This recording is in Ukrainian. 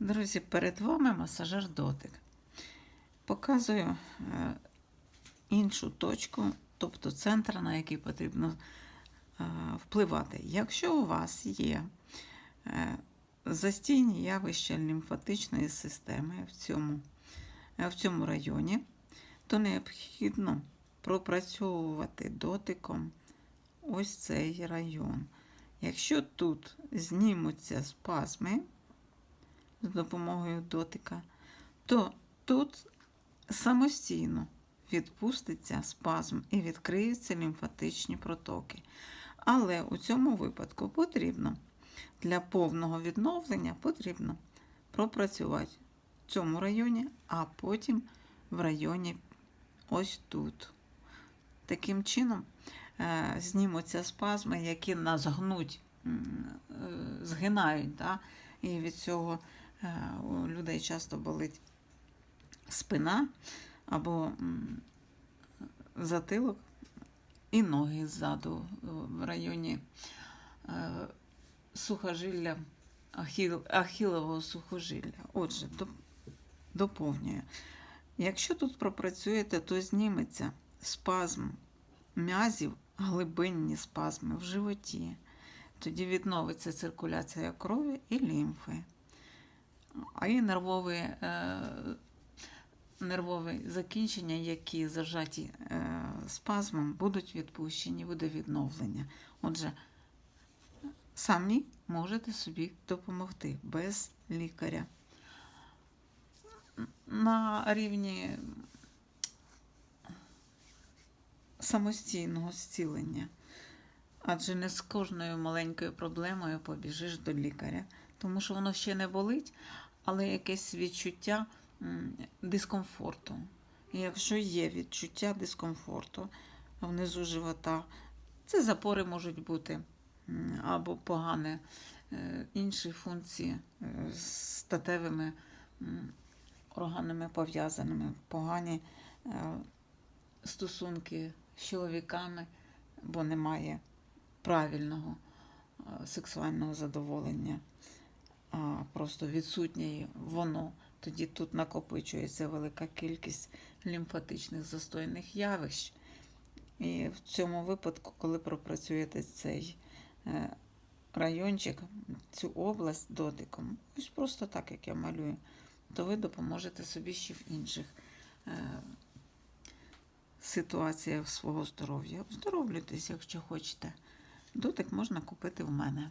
Друзі, перед вами масажер дотик. Показую е, іншу точку, тобто центр, на який потрібно е, впливати. Якщо у вас є е, застійні явища лімфатичної системи в цьому, в цьому районі, то необхідно пропрацьовувати дотиком ось цей район. Якщо тут знімуться спазми з допомогою дотика, то тут самостійно відпуститься спазм і відкриються лімфатичні протоки. Але у цьому випадку потрібно для повного відновлення потрібно пропрацювати в цьому районі, а потім в районі ось тут. Таким чином е, знімуться спазми, які нас гнуть, е, згинають. Да? І від цього у людей часто болить спина або затилок і ноги ззаду е, в районі е, сухожилля, ахіл, ахілового сухожилля. Отже, доп- доповнюю. Якщо тут пропрацюєте, то зніметься спазм м'язів, глибинні спазми в животі. Тоді відновиться циркуляція крові і лімфи. А і нервові, е, нервові закінчення, які зажаті е, спазмом, будуть відпущені, буде відновлення. Отже, самі можете собі допомогти без лікаря. На рівні самостійного зцілення. Адже не з кожною маленькою проблемою побіжиш до лікаря, тому що воно ще не болить, але якесь відчуття дискомфорту. І якщо є відчуття дискомфорту внизу живота, це запори можуть бути або погане е, інші функції е, з статевими органами пов'язаними, погані е, стосунки з чоловіками, бо немає правильного сексуального задоволення, просто відсутнє воно. Тоді тут накопичується велика кількість лімфатичних застойних явищ. І в цьому випадку, коли пропрацюєте цей е, райончик, цю область дотиком, ось просто так, як я малюю, то ви допоможете собі ще в інших е, ситуаціях свого здоров'я. Оздоровлюйтесь, якщо хочете. Дотик можна купити в мене.